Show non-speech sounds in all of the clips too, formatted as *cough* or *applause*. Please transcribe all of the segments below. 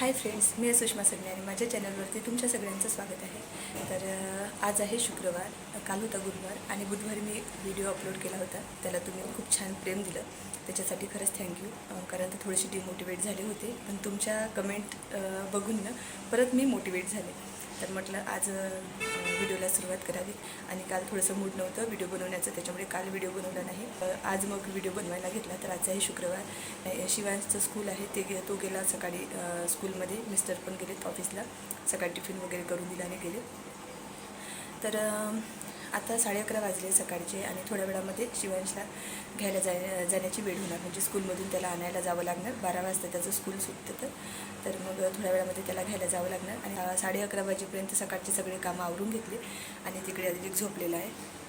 Hi friends मी सुषमा सगळे आणि माझ्या चॅनलवरती तुमच्या सगळ्यांचं स्वागत आहे. तर आज आहे शुक्रवार काल होता गुरुवार आणि बुधवारी मी व्हिडिओ अपलोड केला होता. त्याला तुम्ही खूप छान प्रेम दिलं. त्याच्यासाठी खरंच थँक्यू कारण ते थोडीशी डिमोटिवेट झाले होते. पण तुमच्या कमेंट बघून ना परत मी मोटिवेट झाले. तर म्हटलं आज व्हिडिओला सुरुवात करावी. आणि काल थोडंसं मूड नव्हतं व्हिडिओ बनवण्याचं त्याच्यामुळे काल व्हिडिओ बनवला नाही. आज मग व्हिडिओ बनवायला घेतला तर आज आहे शुक्रवार. शिवांचं शिवांशचं स्कूल आहे ते गे तो गेला सकाळी स्कूलमध्ये. मिस्टर पण गेलेत ऑफिसला. सकाळी टिफिन वगैरे करून दिला आणि गेले. तर आता साडे अकरा वाजले सकाळचे आणि थोड्या वेळामध्ये शिवांशला घ्यायला जाय जाण्याची वेळ होणार. म्हणजे स्कूलमधून त्याला आणायला जावं लागणार. बारा वाजता त्याचं स्कूल सुटतं. तर थोड्या वेळामध्ये त्याला घ्यायला जावं लागणार. आणि साडे अकरा वाजेपर्यंत सकाळचे सगळे कामं आवरून घेतले. आणि तिकडे अधिक झोपलेला आहे.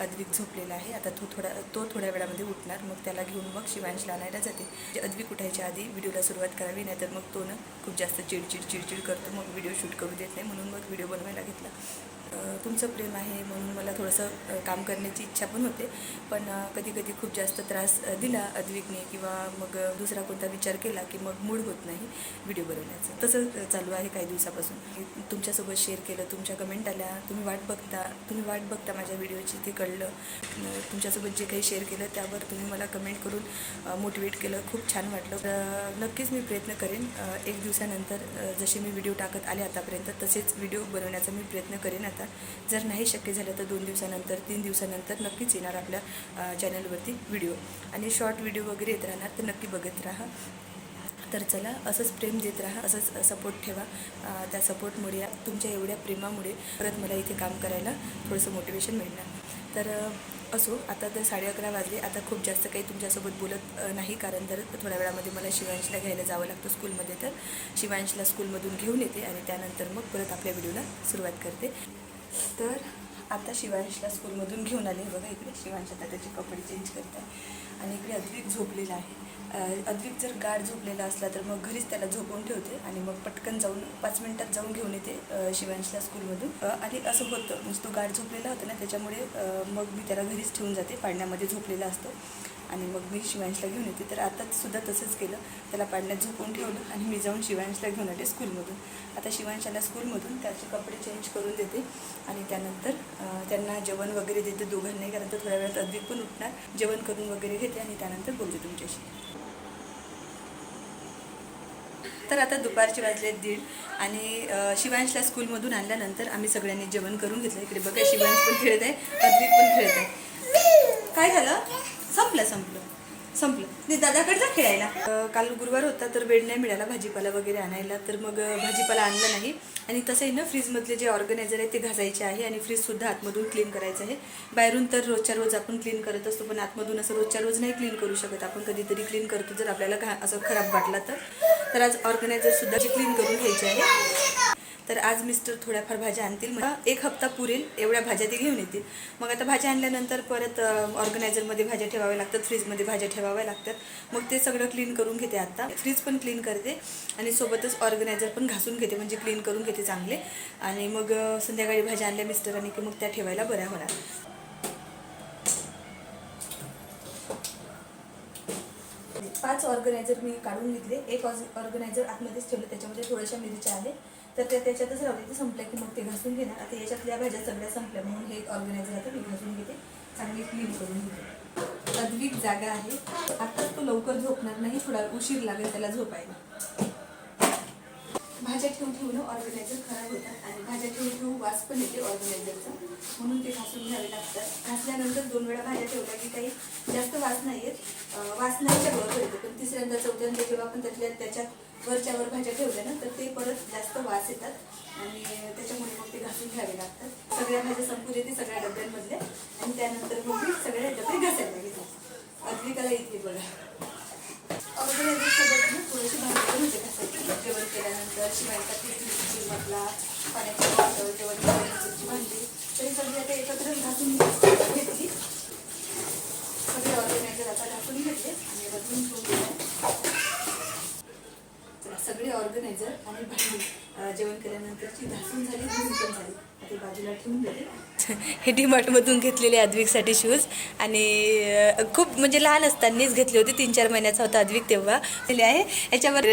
अद्विक झोपलेला आहे. आता तो थोडा तो थोड्या वेळामध्ये उठणार. मग त्याला घेऊन मग शिवांशला आणायला जाते. म्हणजे अद्विक उठायच्या आधी व्हिडिओला सुरुवात करावी नाहीतर मग तो ना खूप जास्त चिडचिड चिडचिड करतो. मग व्हिडिओ शूट करू देत नाही. म्हणून मग व्हिडिओ बनवायला घेतला. तुमचं प्रेम आहे म्हणून मला थोडंसं काम करण्याची इच्छा पण होते. पण कधी कधी खूप जास्त त्रास दिला अद्विकने किंवा मग दुसरा कोणता विचार केला की मग मूड होत नाही व्हिडिओ बनवण्याचं. तसं चालू आहे काही दिवसापासून. तुमच्यासोबत शेअर केलं तुमच्या कमेंट आल्या. तुम्ही वाट बघता तुम्ही वाट बघता माझ्या व्हिडिओची. ते कळलं. तुमच्यासोबत जे काही शेअर केलं त्यावर तुम्ही मला कमेंट करून मोटिवेट केलं. खूप छान वाटलं. तर नक्कीच मी प्रयत्न करेन. एक दिवसानंतर जसे मी व्हिडिओ टाकत आले आतापर्यंत तसेच व्हिडिओ बनवण्याचा मी प्रयत्न करेन आता. जर नाही शक्य झालं तर दोन दिवसानंतर तीन दिवसानंतर नक्कीच येणार आपल्या चॅनलवरती व्हिडिओ आणि शॉर्ट व्हिडिओ वगैरे येत राहणार तर नक्की बघत राहा. तर चला असंच प्रेम देत राहा असंच सपोर्ट ठेवा. त्या सपोर्टमुळे तुमच्या एवढ्या प्रेमामुळे परत मला इथे काम करायला थोडंसं मोटिवेशन मिळणार. तर असो आता तर साडे अकरा वाजले. आता खूप जास्त काही तुमच्यासोबत बोलत नाही कारण तर थोड्या वेळामध्ये मला शिवांशला घ्यायला जावं लागतं स्कूलमध्ये. तर शिवांशला स्कूलमधून घेऊन येते आणि त्यानंतर मग परत आपल्या व्हिडिओला सुरुवात करते. तर आता शिवांशला स्कूलमधून घेऊन आले. बघा इकडे शिवांश आता त्याचे कपडे चेंज करत आहे आणि इकडे अद्विक झोपलेला आहे. अद्विक जर गाढ झोपलेला असला तर मग घरीच त्याला झोपून ठेवते आणि मग पटकन जाऊन पाच मिनिटात जाऊन घेऊन येते शिवांशला स्कूलमधून. आणि असं होतं म्हणजे तो गाढ झोपलेला होता ना त्याच्यामुळे मग मी त्याला घरीच ठेवून जाते पाळण्यामध्ये झोपलेला असतो. आणि मग मी शिवांशला घेऊन येते. तर आताच सुद्धा तसंच केलं. त्याला पाडण्यात झोपून ठेवलं आणि मी जाऊन शिवांशला घेऊन आले स्कूलमधून. आता शिवांशाला स्कूलमधून त्याचे कपडे चेंज करून देते आणि त्यानंतर त्यांना जेवण वगैरे देते. दोघांनाही कारण तर थोड्या वेळात अधिक पण उठणार. जेवण करून वगैरे घेते आणि त्यानंतर बोलते तुमच्याशी. तर आता दुपारचे वाजले दीड आणि शिवांशला स्कूलमधून आणल्यानंतर आम्ही सगळ्यांनी जेवण करून घेतलं इकडे बघा शिवांश पण खेळत आहे अद्विक पण खेळत आहे. काय झालं? संपलं संपलं. संपलं. म्हणजे दादाकडे जा खेळायला. काल गुरुवार होता तर वेळ नाही मिळाला भाजीपाला वगैरे आणायला. तर मग भाजीपाला आणला नाही. आणि तसंही ना फ्रीजमधले जे ऑर्गनायझर आहे ते घासायचे आहे आणि फ्रीजसुद्धा आतमधून क्लीन करायचं आहे. बाहेरून तर रोजच्या रोज आपण क्लीन करत असतो पण आतमधून असं रोजच्या रोज नाही क्लीन करू शकत आपण. कधीतरी क्लीन करतो जर आपल्याला घा असं खराब वाटला तर. तर आज ऑर्गनायझरसुद्धा क्लीन करून घ्यायचे आहे. तर आज मिस्टर थोड्याफार भाज्या आणतील. मला एक हप्ता पुरेल एवढ्या भाज्या ते घेऊन येतील. मग आता भाज्या आणल्यानंतर परत ऑर्गनायझरमध्ये भाज्या ठेवाव्या लागतात फ्रीजमध्ये भाज्या ठेवाव्या लागतात. मग ते सगळं क्लीन करून घेते आता. फ्रीज पण क्लीन करते आणि सोबतच ऑर्गनायझर पण घासून घेते म्हणजे क्लीन करून घेते चांगले. आणि मग संध्याकाळी भाज्या आणल्या मिस्टरांनी की मग त्या ठेवायला बऱ्या होणार. पाच ऑर्गनायझर मी काढून घेतले. एक ऑर्गनायझर आतमध्येच ठेवलं त्याच्यामध्ये थोड्याशा मिरच्या आले तर त्या त्याच्यातच राहते ते संपल्या की मग ते घासून घेणार. आता याच्यातल्या भाज्या सगळ्या संपल्या म्हणून हे ऑर्गनायझर आता मी घासून घेते चांगली क्लीन करून घेते. अद्विक जागा आहे. आत्ताच तो लवकर झोपणार नाही थोडा उशीर लागेल त्याला झोपायला. भाज्या ठेवून ठेवून ऑर्गनायझर खराब होतात आणि भाज्या ठेवून ठेवून वास पण येते ऑर्गनायझरचा म्हणून ते घासून घ्यावे लागतात. घासल्यानंतर दोन वेळा भाज्या ठेवल्या की काही जास्त वास नाही येत वास नाही तिसऱ्यांदा चौथ्यांदा जेव्हा आपण त्यातल्या त्याच्यात वरच्यावर भाज्या ठेवल्या ना तर ते परत जास्त वास येतात आणि त्याच्यामुळे मग ते घासून घ्यावे लागतात. सगळ्या भाज्या संपू देते सगळ्या डब्यांमधल्या आणि त्यानंतर मग मी सगळे डबे घासायला घेतात अद्विकाला येते बघा. ऑर्गनायझर सोबत ना थोडीशी भाजी पण होते घासायची. जेवण केल्यानंतर शिवायचा किती म्हटला पाण्याची बॉटल जेवण केल्यानंतरची भांडी तरी सगळी आता एकत्र घासून घेतली सगळे ऑर्गनायझर आता घासून घेतले आणि बदलून ठेवून दिले ऑर्गनायझर आणि भांडी जेवण केल्यानंतरची घासून झाली पण झाली. आता ते बाजूला ठेवून देते. *laughs* हे डीमार्टमधून घेतलेले अद्विकसाठी शूज आणि खूप म्हणजे लहान असतानाच घेतले होते. तीन चार महिन्याचा होता अद्विक तेव्हा. दिले आहे. याच्यावर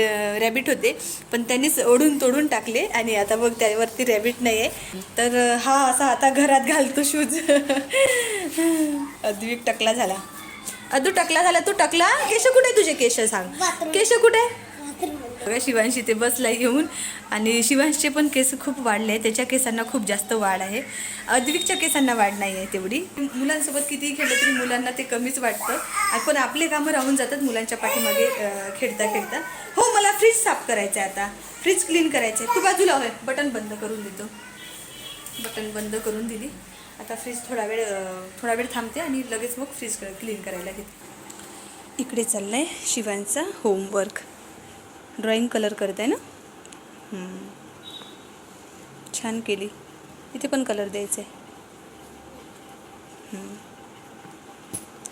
रॅबिट होते. पण त्यांनीच ओढून तोडून टाकले. आणि आता बघ त्यावरती रॅबिट नाही आहे तर हा असा आता घरात घालतो शूज अद्विक *laughs* टकला झाला. अदू टकला झाला. तू टकला? केश कुठे तुझे? केश सांग. केश कुठे? बघा शिवांशी ते बसला येऊन. आणि शिवांशचे पण केस खूप वाढले त्याच्या केसांना खूप जास्त वाढ आहे. अद्विकच्या केसांना वाढ नाही आहे तेवढी. मुलांसोबत कितीही खेळलं तरी मुलांना ते कमीच वाटतं. पण आपले कामं राहून जातात मुलांच्या पाठीमागे खेळता खेळता. हो मला फ्रीज साफ करायचं आहे आता. फ्रीज क्लीन करायचं आहे तू बाजूला होय बटन बंद करून देतो. बटन बंद करून दिली. आता फ्रीज थोडा वेळ थोडा वेळ थांबते आणि लगेच मग फ्रीज क्लीन करायला घेते. इकडे चाललं आहे शिवांचा होमवर्क. ड्रॉइंग कलर करत आहे ना. छान केली. इथे पण कलर द्यायचे.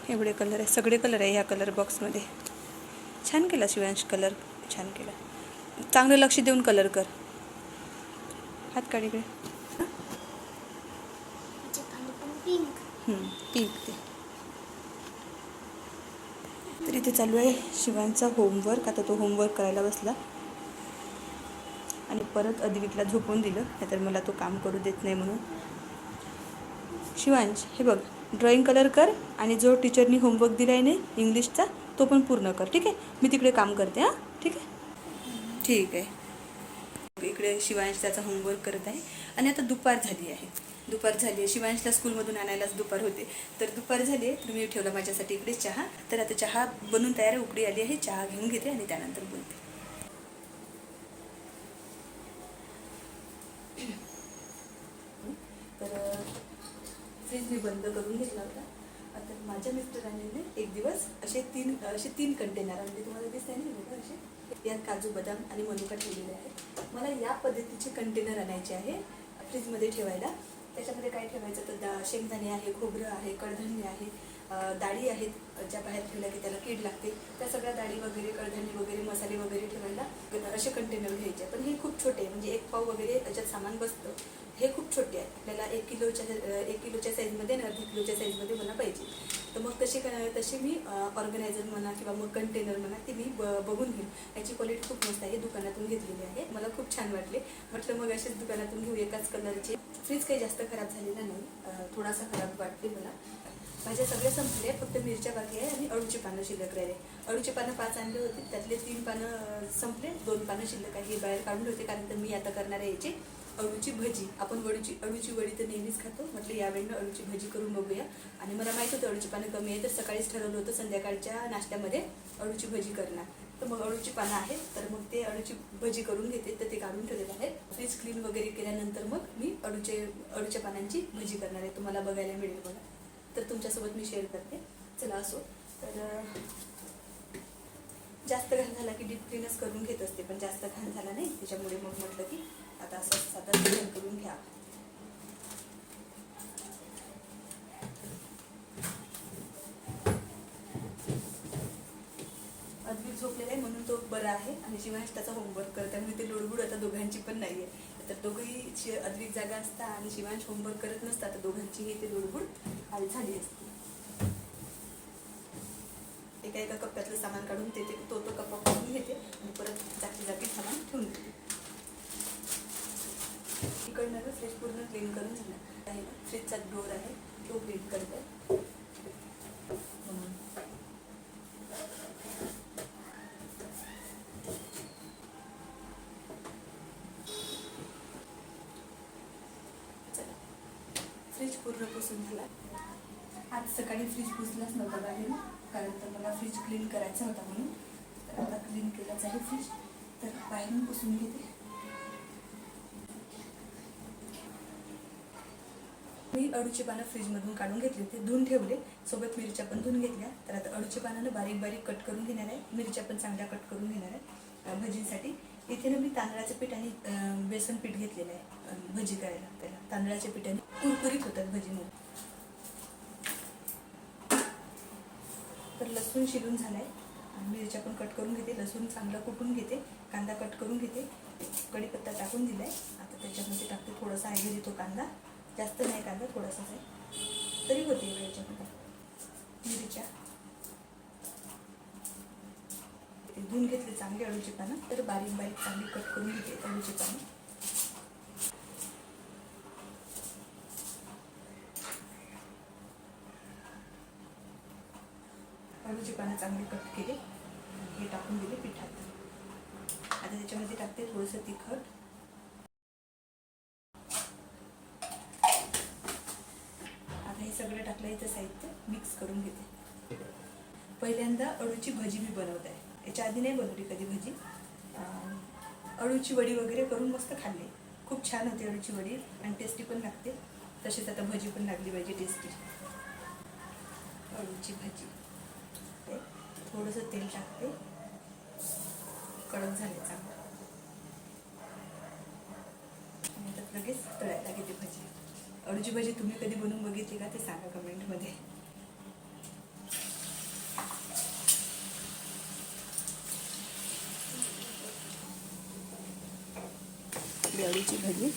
एवढे कलर आहे. सगळे कलर आहे ह्या कलर बॉक्समध्ये. छान केला शिवांश कलर. छान केला. चांगलं लक्ष देऊन कलर कर. हात काढ इकडे. पिंक ते. तर इथे चालू आहे शिवांचा होमवर्क आता तो होमवर्क करायला बसला. आणि परत अद्विकला झोपून दिलं. नाहीतर मला तो काम करू देत नाही म्हणून. शिवांश हे बघ ड्रॉइंग कलर कर आणि जो टीचरनी होमवर्क दिला आहे ना इंग्लिशचा तो पण पूर्ण कर. ठीक आहे? मी तिकडे काम करते हां? ठीक आहे? ठीक आहे. इकडे शिवांश त्याचा होमवर्क करत आहे. आणि आता दुपार झाली आहे. दुपार झाली आहे. शिवांशला स्कूलमधून आणायलाच दुपार होते. तर दुपार झाली आहे. तर मी ठेवला माझ्यासाठी इकडे चहा. तर आता चहा बनून तयार आहे. उकडी आली आहे. चहा घेऊन घेते आणि त्यानंतर बोलते. तर फ्रीज मी बंद करून घेतला होता. आता माझ्या मिस्टरांनी एक दिवस असे तीन असे तीन कंटेनर म्हणजे तुम्हाला दिसत आहे ना असे यात काजू बदाम आणि मनुका ठेवलेले आहे मला या पद्धतीचे कंटेनर आणायचे आहे फ्रीजमध्ये ठेवायला. त्याच्यामध्ये काय ठेवायचं तर दा शेंगदाणे आहे खोबरं आहे कडधान्य आहे दाळी डाळी आहेत ज्या बाहेर ठेवल्या की त्याला कीड लागते. त्या सगळ्या डाळी वगैरे कडधान्य वगैरे मसाले वगैरे ठेवायला असे कंटेनर घ्यायचे. पण हे खूप छोटे आहे. म्हणजे एक पाव वगैरे त्याच्यात सामान बसतं. हे खूप छोटे आहे. आपल्याला एक किलोच्या एक किलोच्या साईजमध्ये आणि अर्ध्या किलोच्या साईजमध्ये मला पाहिजे. तर मग तसे तशी तसे मी ऑर्गनायझर म्हणा किंवा मग कंटेनर म्हणा ते मी ब- बघून घेईन. याची क्वालिटी खूप मस्त आहे दुकानातून घेतलेली आहे. मला खूप छान वाटले. म्हटलं मग असेच दुकानातून घेऊ एकाच कलरचे फ्रीज काही जास्त खराब झालेला नाही. थोडासा खराब वाटते मला. भाज्या सगळ्या संपले फक्त मिरच्या बाकी आहे आणि अळूची पानं शिल्लक राहिले. अळूची पानं पाच आणले होते त्यातले तीन पानं संपले. दोन पानं शिल्लक आहे हे बाहेर काढून होते कारण तर मी आता करणार आहे याची. अळूची भजी. आपण वडूची अळूची वडी तर नेहमीच खातो. म्हटलं यावेळेनं अळूची भजी करून बघूया. आणि मला माहीत होतं अळूची पानं कमी आहे तर सकाळीच ठरवलं होतं संध्याकाळच्या नाश्त्यामध्ये अळूची भजी करणार. तर मग अळूची पानं आहेत तर मग ते अळूची भजी करून घेते. तर ते काढून ठेवलेलं आहे फ्रीज क्लीन वगैरे केल्यानंतर मग मी अळूचे अळूच्या पानांची भजी करणार आहे. तुम्हाला बघायला मिळेल मला तर तुमच्यासोबत मी शेअर करते. चला असो. तर जास्त घाण झाला की डीप क्लीनच करून घेत असते पण जास्त घाण झाला नाही. त्याच्यामुळे मग म्हटलं की आता असं साधं क्लीन करून घ्या. अद्भुत झोपलेला आहे म्हणून तो बरा आहे आणि शिवांश त्याचा होमवर्क करत आहे. म्हणजे ते लुडबुड आता दोघांची पण नाही आहे तर दोघंही अद्विक जागा असता आणि शिवांश होमवर्क करत नसता तर दोघांचीही ते लुडबुड हाल झाली असती. एका एका कप्प्यातलं सामान काढून ते तो तो तो कप्पा काढून घेते आणि परत जागी जागी सामान ठेवून देते इकडनं फ्रीज पूर्ण क्लीन करून झाला. आहे फ्रीजचा डोर आहे तो क्लीन करतो. चला. फ्रीज पूर्ण पुसून झाला. आज सकाळी फ्रीज पुसलाच नव्हता बाहेर कारण तर मला फ्रीज क्लीन करायचा होता म्हणून. तर आता क्लीन केलाच आहे फ्रीज तर बाहेरून पुसून घेते. अडूची पानं फ्रीजमधून काढून घेतली ते धुवून ठेवले. सोबत मिरच्या पण धुवून घेतल्या. तर आता अडूची पानानं बारीक बारीक कट करून घेणार आहे. मिरच्या पण चांगल्या कट करून घेणार आहे भजींसाठी. इथे ना मी तांदळाचं पीठ आणि बेसन पीठ घेतलेलं आहे भजी करायला. त्याला तांदळाच्या पिठाने कुरकुरीत होतात भजीमध्ये. तर लसूण शिरून झालाय. आहे मिरच्या पण कट करून घेते. लसूण चांगलं कुटून घेते. कांदा कट करून घेते. कढीपत्ता टाकून दिलाय. आता त्याच्यामध्ये टाकते थोडासा आहे घरी तो कांदा. जास्त नाही कांदा थोडासाच आहे. तरी होते याच्यामध्ये. मिरीच्या. धुवून घेतले चांगले अळूची पानं तर बारीक बारीक चांगली कट करून घेते अळूची पानं. अळूची पानं चांगली कट केले हे टाकून दिले पिठात. आता त्याच्यामध्ये टाकते थोडंसं तिखट आता हे साहित्य मिक्स करून घेते. पहिल्यांदा अळूची भजी मी बनवत. आहे याच्या आधी नाही बनवली कधी भजी. अळूची वडी वगैरे करून मस्त खाल्ली. खूप छान होते अळूची वडी आणि टेस्टी पण लागते. तसेच आता भजी पण लागली पाहिजे टेस्टी अळूची भजी. ते थोडंसं तेल टाकते. कडक झाले चांगलं. आणि लगेच तळायला घेते भजी. अळूची भजी तुम्ही कधी बनवून बघितली का ते सांगा कमेंटमध्ये. अळूची भजी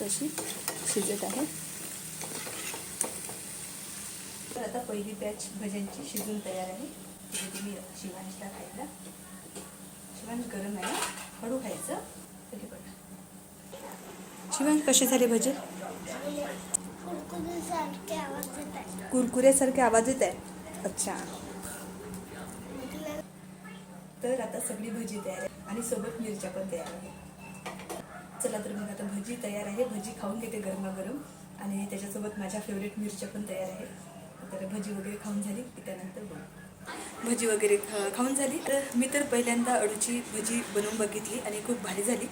तशी शिजत आहे. तर आता पहिली बॅच भज्यांची शिजून तयार आहे. ती देते मी शिवांशला खायला. शिवांश गरम आहे. हळू खायचं. पण शिवांश कसे झाले भजे? कुरकुरीसारखे आवाज येत आहे कुरकुऱ्यासारखे आवाज येत आहे अच्छा. तर आता सगळी भजी तयार आहे आणि सोबत मिरच्या पण तयार आहे चला तर मग आता भजी तयार आहे. भजी खाऊन घेते गरमागरम आणि त्याच्यासोबत माझ्या फेवरेट मिरच्या पण तयार आहे तर भजी वगैरे खाऊन झाली की त्यानंतर बघू. भजी वगैरे खाऊन झाली. तर मी तर पहिल्यांदा अळूची भजी बनवून बघितली आणि खूप भारी झाली.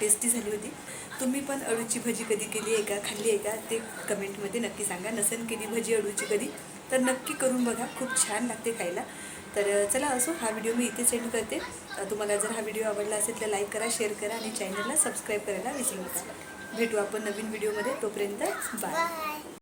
टेस्टी झाली होती. तुम्ही पण अळूची भजी कधी केली आहे का? खाल्ली आहे का? ते कमेंटमध्ये नक्की सांगा. नसेल केली भजी अळूची कधी तर नक्की करून बघा. खूप छान लागते खायला. तर चला असो हा व्हिडिओ मी इथे सेंड करते. तुम्हाला जर हा व्हिडिओ आवडला असेल तर लाईक करा शेअर करा आणि चॅनलला सबस्क्राईब करायला विसरू नका. भेटू आपण नवीन व्हिडिओमध्ये. तोपर्यंत बाय